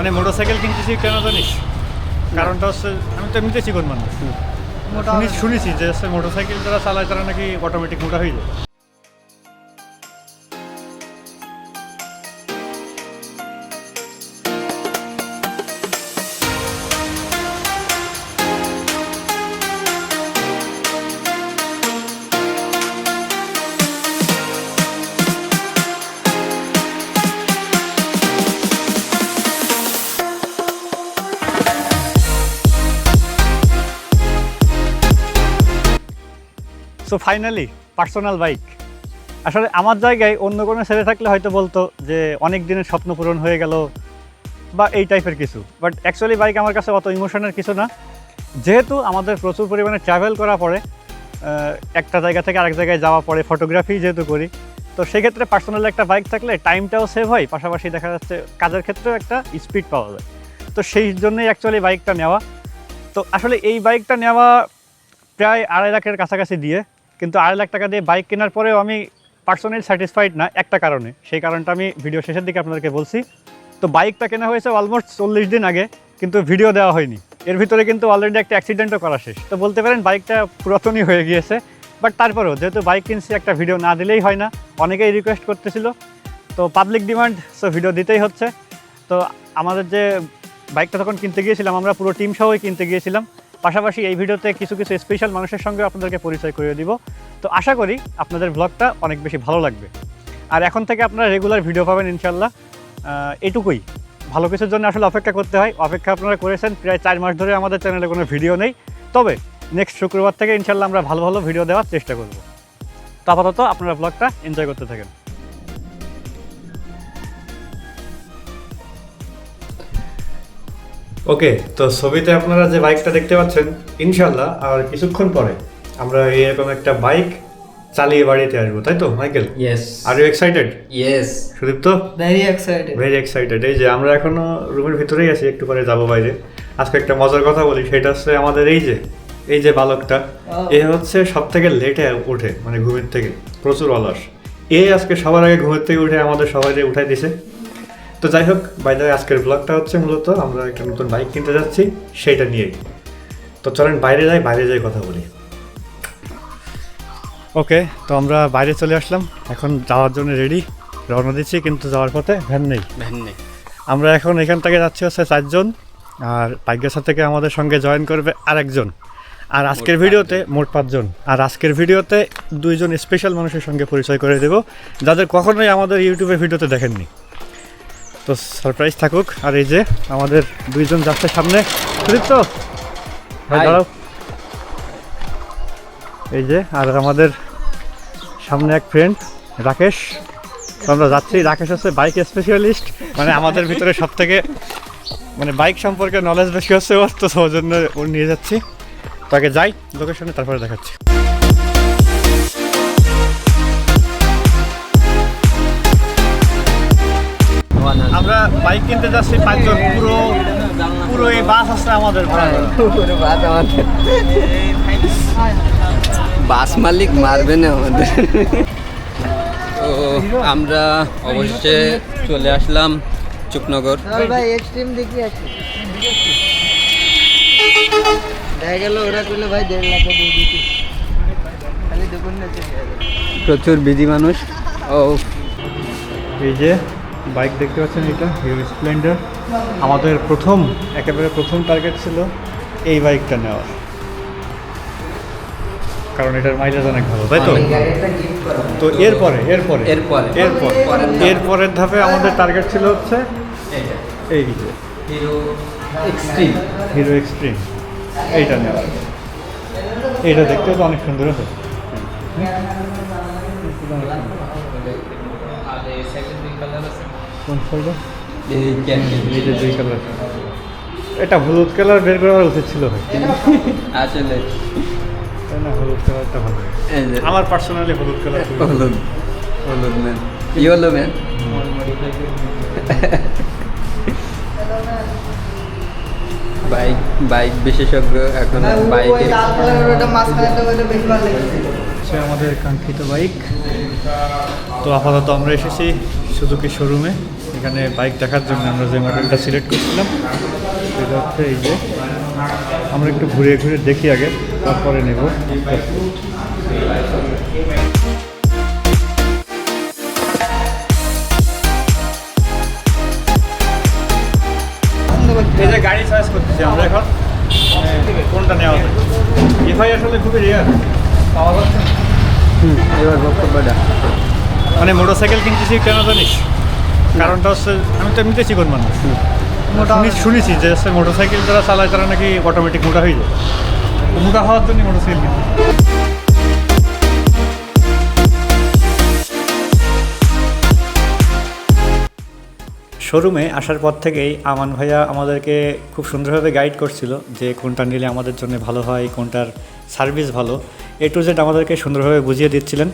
মানে মোটরসাইকেল কিনতেছি কেন জানিস? কারণটা হচ্ছে আমি তো এমনিতে চিকন মানুষ। শুনেছি যে মোটর মোটরসাইকেল যারা চালায় তারা নাকি অটোমেটিক মোটা হয়ে যায়। সো ফাইনালি পার্সোনাল বাইক আসলে আমার জায়গায় অন্য কোনো ছেলে থাকলে হয়তো বলতো যে অনেক দিনের স্বপ্ন পূরণ হয়ে গেল বা এই টাইপের কিছু। বাট অ্যাকচুয়ালি বাইক আমার কাছে অত ইমোশনের কিছু না। যেহেতু আমাদের প্রচুর পরিমাণে ট্রাভেল করা পড়ে একটা জায়গা থেকে আরেক জায়গায় যাওয়া পড়ে ফটোগ্রাফি যেহেতু করি, তো সেক্ষেত্রে পার্সোনাল একটা বাইক থাকলে টাইমটাও সেভ হয়, পাশাপাশি দেখা যাচ্ছে কাজের ক্ষেত্রেও একটা স্পিড পাওয়া যায়। তো সেই জন্যই অ্যাকচুয়ালি বাইকটা নেওয়া। তো আসলে এই বাইকটা নেওয়া প্রায় আড়াই লাখের কাছাকাছি দিয়ে কিন্তু আড়াই লাখ টাকা দিয়ে বাইক কেনার পরেও আমি পার্সোনালি স্যাটিসফাইড না, একটা কারণে। সেই কারণটা আমি ভিডিও শেষের দিকে আপনাদেরকে বলছি। তো বাইকটা কেনা হয়েছে অলমোস্ট চল্লিশ দিন আগে, কিন্তু ভিডিও দেওয়া হয়নি। এর ভিতরে কিন্তু অলরেডি একটা অ্যাক্সিডেন্টও করা শেষ। তো বলতে পারেন বাইকটা পুরাতনই হয়ে গিয়েছে। বাট তারপরেও, যেহেতু বাইক কিনছি, একটা ভিডিও না দিলেই হয় না। অনেকেই রিকোয়েস্ট করতেছিল। তো পাবলিক ডিমান্ড সো ভিডিও দিতেই হচ্ছে। তো আমাদের যে বাইকটা তখন কিনতে গিয়েছিলাম, আমরা পুরো টিম সহই কিনতে গিয়েছিলাম। পাশাপাশি এই ভিডিওতে কিছু কিছু স্পেশাল মানুষের সঙ্গে আপনাদেরকে পরিচয় করিয়ে দিব। তো আশা করি আপনাদের ব্লগটা অনেক বেশি ভালো লাগবে। আর এখন থেকে আপনারা রেগুলার ভিডিও পাবেন ইনশাল্লাহ এটুকুই। ভালো কিছুর জন্য আসলে অপেক্ষা করতে হয়। অপেক্ষা আপনারা করেছেন, প্রায় চার মাস ধরে আমাদের চ্যানেলে কোনো ভিডিও নেই। তবে নেক্সট শুক্রবার থেকে ইনশাল্লাহ আমরা ভালো ভালো ভিডিও দেওয়ার চেষ্টা করব। তো আপাতত আপনারা ব্লগটা এনজয় করতে থাকেন। ওকে তো ছবিতে আপনারা যে বাইকটা দেখতে পাচ্ছেন ইনশাল্লাহ আর কিছুক্ষণ পরে আমরা এরকম একটা বাইক চালিয়ে বাড়িতে আসব তাই তো Michael? Yes. R you excited Yes. Sudipta? Very excited very excited এই যে আমরা এখনও রুমের ভিতরেই আছি একটু পরে যাব বাইরে। আজকে একটা মজার কথা বলি সেটা হচ্ছে আমাদের এই যে এই যে বালকটা এ হচ্ছে সব থেকে লেটে ওঠে মানে ঘুমের থেকে প্রচুর অলস। এ আজকে সবার আগে ঘুমের থেকে উঠে আমাদের সবাই উঠাই দিছে। তো যাই হোক বাইরে আজকের ব্লগটা হচ্ছে মূলত আমরা একটা নতুন বাইক কিনতে যাচ্ছি সেইটা নিয়েই। তো চলেন বাইরে যাই বাইরে যাই কথা বলি। ওকে তো আমরা বাইরে চলে আসলাম। এখন যাওয়ার জন্য রেডি রওনা দিচ্ছি কিন্তু যাওয়ার পথে ভ্যান নেই। ভ্যান নেই। আমরা এখন এখান থেকে যাচ্ছি হচ্ছে চারজন আর পাইগাসা থেকে আমাদের সঙ্গে জয়েন করবে আরেকজন। আর আজকের ভিডিওতে মোট পাঁচজন। আর আজকের ভিডিওতে দুইজন স্পেশাল মানুষের সঙ্গে পরিচয় করে দেব যাদের কখনোই আমাদের ইউটিউবের ভিডিওতে দেখেননি। তো সারপ্রাইজ থাকুক। আর এই যে আমাদের দুইজন যাচ্ছে সামনে। সুদীপ্ত ভাই Hi. দাঁড়াও। এই যে আর আমাদের সামনে এক ফ্রেন্ড রাকেশ। তো আমরা যাচ্ছি। রাকেশ হচ্ছে বাইক স্পেশালিস্ট মানে আমাদের ভিতরে সব থেকে মানে বাইক সম্পর্কে নলেজ বেশি হচ্ছে ওর তো জন্য ওর নিয়ে যাচ্ছি। তাকে যাই লোকেশনে তারপরে দেখাচ্ছি। আমরা বাইক কিনতে যাচ্ছি পাঁচজন। পুরো পুরো এই বাস আছে আমাদের পুরো বাস আমাদের। বাস মালিক মারবে না আমাদের। তো আমরা অবশ্যই চলে আসলাম চুকনগর। ভাই এক্সট্রিম দেখি আছে দেখা গেল ওরা করলে ভাই দেড় লাখ দিয়ে খালি দোকান প্রচুর বিজি মানুষ। ও। এই যে বাইক দেখতে পাচ্ছেন এটা হিরো স্প্লেন্ডার আমাদের প্রথম একেবারে প্রথম টার্গেট ছিল এই বাইকটা নেওয়ার। কারণ এটার মাইলেজ অনেক ভালো তাই তো? তো এরপরে এরপরে এরপরে। এরপর পরের এরপরের ধাপে আমাদের টার্গেট ছিল হচ্ছে এই হিরো এক্সট্রিম হিরো এক্সট্রিম এইটা নেওয়ার। এইটা দেখতে তো অনেক সুন্দর আছে কোন ফোল্ডার এই এই দুই কালার এটা হলুদ কালার বের করা উচিত ছিল আসলে না হলুদ কালারটা ভালো। আমার পার্সোনালি হলুদ কালার হলুদ হলুদ man yellow man bike bike বিশেষজ্ঞ এখন বাইকে লেগেছে। হচ্ছে আমাদের কাঙ্ক্ষিত বাইক তো আপাতত আমরা এসেছি সুজুকি শোরুমে। এখানে বাইক দেখার জন্য আমরা যে মডেলটা সিলেক্ট করছিলাম সেটা হচ্ছে এই যে। আমরা একটু ঘুরে ঘুরে দেখি আগে, তারপরে নেব। এই যে গাড়ি চয়েস করতেছি আমরা এখন। কোনটা নেওয়া যায়? এফআই আসলে খুবই রেয়ার পাওয়া যাচ্ছে হুম, এবার বক্তব্যটা। মানে মোটরসাইকেল কিনতেছি কেন জানিস? কারণটা হচ্ছে আমি তো এমনিতে চিকন মানুষ। শুনি- শুনেছি যে মোটরসাইকেল যারা চালায় তারা নাকি অটোমেটিক মোটা হয়ে যায়। মোটা হওয়ার জন্য মোটরসাইকেল কিনতে শোরুমে আসার পর থেকেই আমান ভাইয়া আমাদেরকে খুব সুন্দরভাবে গাইড করছিল যে কোনটা নিলে আমাদের জন্য ভালো হয় কোনটার সার্ভিস ভালো। এ টু জেড আমাদেরকে সুন্দরভাবে বুঝিয়ে দিচ্ছিলেন।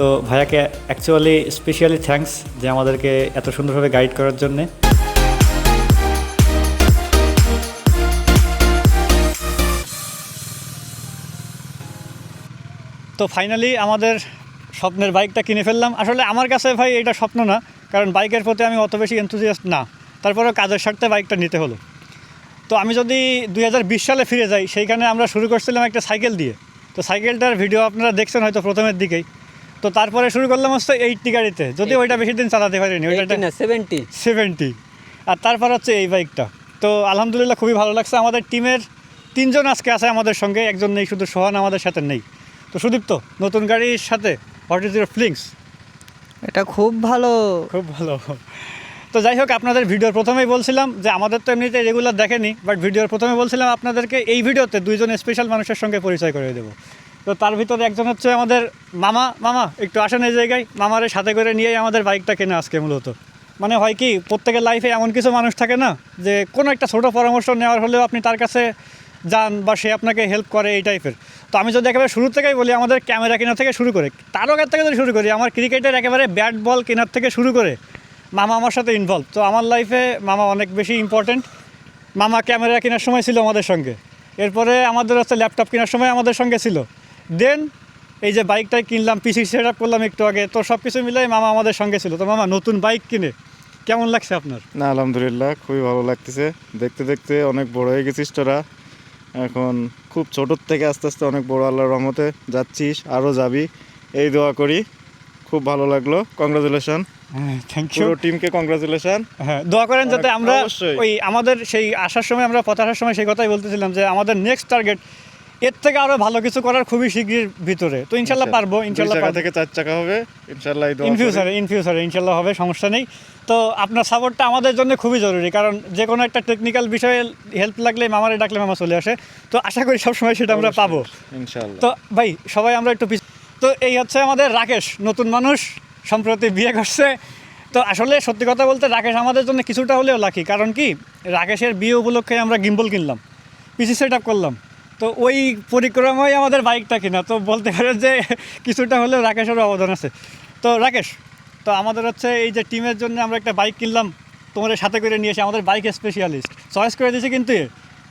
তো ভাইয়াকে অ্যাকচুয়ালি স্পেশালি থ্যাঙ্কস যে আমাদেরকে এত সুন্দরভাবে গাইড করার জন্যে। তো ফাইনালি আমাদের স্বপ্নের বাইকটা কিনে ফেললাম। আসলে আমার কাছে ভাই এটা স্বপ্ন না, কারণ বাইকের প্রতি আমি অত বেশি এনথুজিয়াস্ট না। তারপরেও কাজের স্বার্থে বাইকটা নিতে হলো। তো আমি যদি দুই হাজার বিশ সালে ফিরে যাই, সেইখানে আমরা শুরু করছিলাম একটা সাইকেল দিয়ে। তো সাইকেলটার ভিডিও আপনারা দেখছেন হয়তো প্রথমের দিকেই। তো তারপরে শুরু করলাম হচ্ছে এইটটি গাড়িতে। যদি ওইটা বেশি দিন চালাতে পারিনি ওইটা সেভেন্টি সেভেন্টি আর তারপর হচ্ছে এই বাইকটা তো আলহামদুলিল্লাহ খুবই ভালো লাগছে। আমাদের টিমের তিনজন আজকে আছে আমাদের সঙ্গে একজন নেই শুধু সোহান আমাদের সাথে নেই। তো সুদীপ্ত নতুন গাড়ির সাথে হোয়াট ইজ ইউর ফিলিংস এটা খুব ভালো। খুব ভালো। তো যাই হোক আপনাদের ভিডিওর প্রথমেই বলছিলাম যে আমাদের তো এমনিতে রেগুলার দেখেনি বাট ভিডিওর প্রথমে বলছিলাম আপনাদেরকে এই ভিডিওতে দুইজন স্পেশাল মানুষের সঙ্গে পরিচয় করে দেবো। তো তার ভিতরে একজন হচ্ছে আমাদের মামা মামা, একটু আসেন এই জায়গায়। মামারে সাথে করে নিয়েই আমাদের বাইকটা কেনা আজকে মূলত। মানে হয় কি, প্রত্যেকের লাইফে এমন কিছু মানুষ থাকে না, যে কোনো একটা ছোটো পরামর্শ নেওয়ার হলেও আপনি তার কাছে যান বা সে আপনাকে হেল্প করে এই টাইপের তো আমি যদি একেবারে শুরু থেকেই বলি, আমাদের ক্যামেরা কেনার থেকে শুরু করে তারও কাছ থেকে যদি শুরু করি, আমার ক্রিকেটের একেবারে ব্যাট বল কেনার থেকে শুরু করে, মামা আমার সাথে ইনভলভ তো আমার লাইফে মামা অনেক বেশি ইম্পর্ট্যান্ট মামা ক্যামেরা কেনার সময় ছিল আমাদের সঙ্গে। এরপরে আমাদের হচ্ছে ল্যাপটপ কেনার সময় আমাদের সঙ্গে ছিল। দেন এই যে বাইকটাই কিনলাম পিসি সেট আপ করলাম একটু আগে তো সব কিছু মিলাই মামা আমাদের সঙ্গে ছিল। তো মামা নতুন বাইক কিনে কেমন লাগছে আপনার? না আলহামদুলিল্লাহ খুবই ভালো লাগতেছে। দেখতে দেখতে অনেক বড় হয়ে গেছিস তোরা। এখন খুব ছোটোর থেকে আস্তে আস্তে অনেক বড় আল্লাহর রহমতে যাচ্ছিস আরও যাবি। এই দোয়া করি। খুব ভালো লাগল। কংগ্রাচুলেশন থ্যাংক ইউ টিমকে কংগ্রাচুলেশন হ্যাঁ দোয়া করেন যাতে আমরা ওই আমাদের সেই আসার সময় আমরা পথে আসার সময় সেই কথাই বলতেছিলাম যে আমাদের নেক্সট টার্গেট এর থেকে আরও ভালো কিছু করার খুবই শীঘ্রই ভিতরে। তো ইনশাল্লাহ পারব ইনশাল্লাহ থেকে চার চাকা হবে ইনশাল্লাহ ইন ফিউচারে ইন ফিউচারে ইনশাল্লাহ হবে সমস্যা নেই। তো আপনার সাপোর্টটা আমাদের জন্য খুবই জরুরি কারণ যে কোনো একটা টেকনিক্যাল বিষয়ে হেল্প লাগলে মামারে ডাকলে মামা চলে আসে। তো আশা করি সবসময় সেটা আমরা পাবো। ইনশাল্লাহ। তো ভাই সবাই আমরা একটু পিছ- তো এই হচ্ছে আমাদের রাকেশ নতুন মানুষ সম্প্রতি বিয়ে করছে। তো আসলে সত্যি কথা বলতে রাকেশ আমাদের জন্য কিছুটা হলেও লাকি কারণ কি? রাকেশের বিয়ে উপলক্ষে আমরা গিম্বল কিনলাম পিসি সেট আপ করলাম। তো ওই পরিক্রমায় আমাদের বাইকটা কিনা তো বলতে পারে যে কিছুটা হলেও রাকেশেরও অবদান আছে। তো রাকেশ তো আমাদের হচ্ছে এই যে টিমের জন্য আমরা একটা বাইক কিনলাম তোমাদের সাথে করে নিয়ে এসে আমাদের বাইক স্পেশালিস্ট চয়েস করে দিয়েছে কিন্তু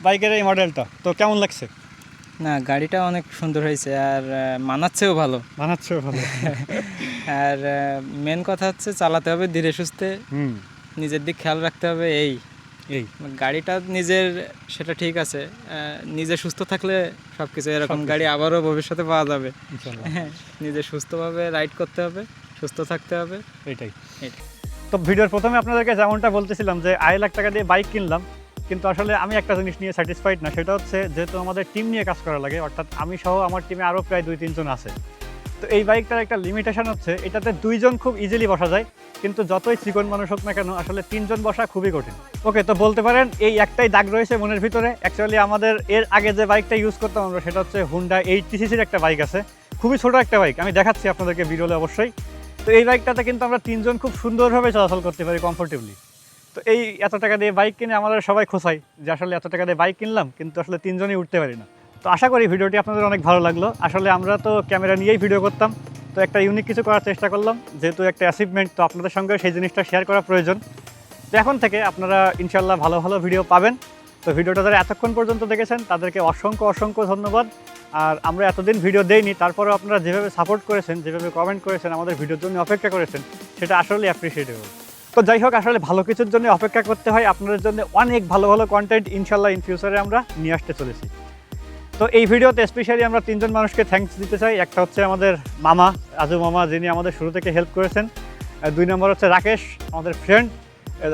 বাইকের এই মডেলটা তো কেমন লাগছে? না গাড়িটা অনেক সুন্দর হয়েছে আর মানাচ্ছেও ভালো। বানাচ্ছে ভালো। আর মেন কথা হচ্ছে চালাতে হবে ধীরে সুস্থে। হুম। নিজের দিক খেয়াল রাখতে হবে এই। এই। গাড়িটা নিজের সেটা ঠিক আছে। নিজে সুস্থ থাকলে সব কিছু এরকম গাড়ি আবারও ভবিষ্যতে পাওয়া যাবে। হ্যাঁ নিজে সুস্থভাবে রাইড করতে হবে সুস্থ থাকতে হবে। এটাই। এটাই। তো ভিডিওর প্রথমে আপনাদেরকে যেমনটা বলতেছিলাম যে আড়াই লাখ টাকা দিয়ে বাইক কিনলাম কিন্তু আসলে আমি একটা জিনিস নিয়ে স্যাটিসফাইড না সেটা হচ্ছে যেহেতু আমাদের টিম নিয়ে কাজ করা লাগে অর্থাৎ আমি সহ আমার টিমে আরও প্রায় দুই তিনজন আছে। তো এই বাইকটার একটা লিমিটেশন হচ্ছে, এটাতে দুইজন খুব ইজিলি বসা যায়, কিন্তু যতই চিকন মানুষ হোক না কেন, আসলে তিনজন বসা খুবই কঠিন। ওকে তো বলতে পারেন, এই একটাই দাগ রয়েছে মনের ভিতরে। অ্যাকচুয়ালি আমাদের এর আগে যে বাইকটা ইউজ করতাম আমরা, সেটা হচ্ছে হুন্ডা এইটটি সিসির একটা বাইক আছে। খুবই ছোট একটা বাইক, আমি দেখাচ্ছি আপনাদেরকে ভিডিওলে অবশ্যই। তো এই বাইকটাতে কিন্তু আমরা তিনজন খুব সুন্দরভাবে চলাচল করতে পারি কমফোর্টেবলি তো এই এত টাকা দিয়ে বাইক কিনে আমাদের সবাই খোঁচাই যে আসলে এত টাকা দিয়ে বাইক কিনলাম, কিন্তু আসলে তিনজনই উঠতে পারি না। তো আশা করি ভিডিওটি আপনাদের অনেক ভালো লাগল। আসলে আমরা তো ক্যামেরা নিয়েই ভিডিও করতাম, তো একটা ইউনিক কিছু করার চেষ্টা করলাম। যেহেতু একটা অ্যাচিভমেন্ট তো আপনাদের সঙ্গে সেই জিনিসটা শেয়ার করা প্রয়োজন। তো এখন থেকে আপনারা ইনশাল্লাহ ভালো ভালো ভিডিও পাবেন। তো ভিডিওটা যারা এতক্ষণ পর্যন্ত দেখেছেন, তাদেরকে অসংখ্য অসংখ্য ধন্যবাদ। আর আমরা এতদিন ভিডিও দেইনি, তারপরেও আপনারা যেভাবে সাপোর্ট করেছেন, যেভাবে কমেন্ট করেছেন, আমাদের ভিডিওর জন্য অপেক্ষা করেছেন, সেটা আসলে অ্যাপ্রিসিয়েটেবল তো যাই হোক, আসলে ভালো কিছুর জন্য অপেক্ষা করতে হয়। আপনাদের জন্য অনেক ভালো ভালো কন্টেন্ট ইনশাল্লাহ ইন ফিউচারে আমরা নিয়ে আসতে চলেছি। তো এই ভিডিওতে স্পেশালি আমরা তিনজন মানুষকে থ্যাঙ্কস দিতে চাই। একটা হচ্ছে আমাদের মামা আজু মামা, যিনি আমাদের শুরু থেকে হেল্প করেছেন। দুই নম্বর হচ্ছে রাকেশ, আমাদের ফ্রেন্ড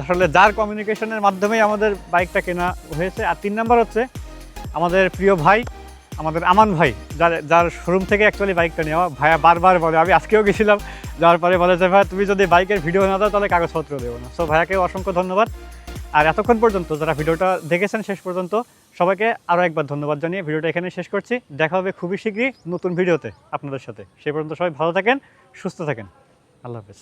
আসলে যার কমিউনিকেশনের মাধ্যমেই আমাদের বাইকটা কেনা হয়েছে। আর তিন নম্বর হচ্ছে আমাদের প্রিয় ভাই, আমাদের আমান ভাই, যার যার শোরুম থেকে অ্যাকচুয়ালি বাইকটা নেওয়া। ভাইয়া বারবার বলে, আমি আজকেও গেছিলাম। যাওয়ার পরে বলে যে ভাইয়া তুমি যদি বাইকের ভিডিও না দাও, তাহলে কাগজপত্র দেবো না। সো ভাইয়াকে অসংখ্য ধন্যবাদ। আর এতক্ষণ পর্যন্ত যারা ভিডিওটা দেখেছেন শেষ পর্যন্ত সবাইকে আরও একবার ধন্যবাদ জানিয়ে ভিডিওটা এখানে শেষ করছি। দেখা হবে খুবই শীঘ্রই নতুন ভিডিওতে আপনাদের সাথে। সেই পর্যন্ত সবাই ভালো থাকেন, সুস্থ থাকেন। আল্লাহ হাফেজ।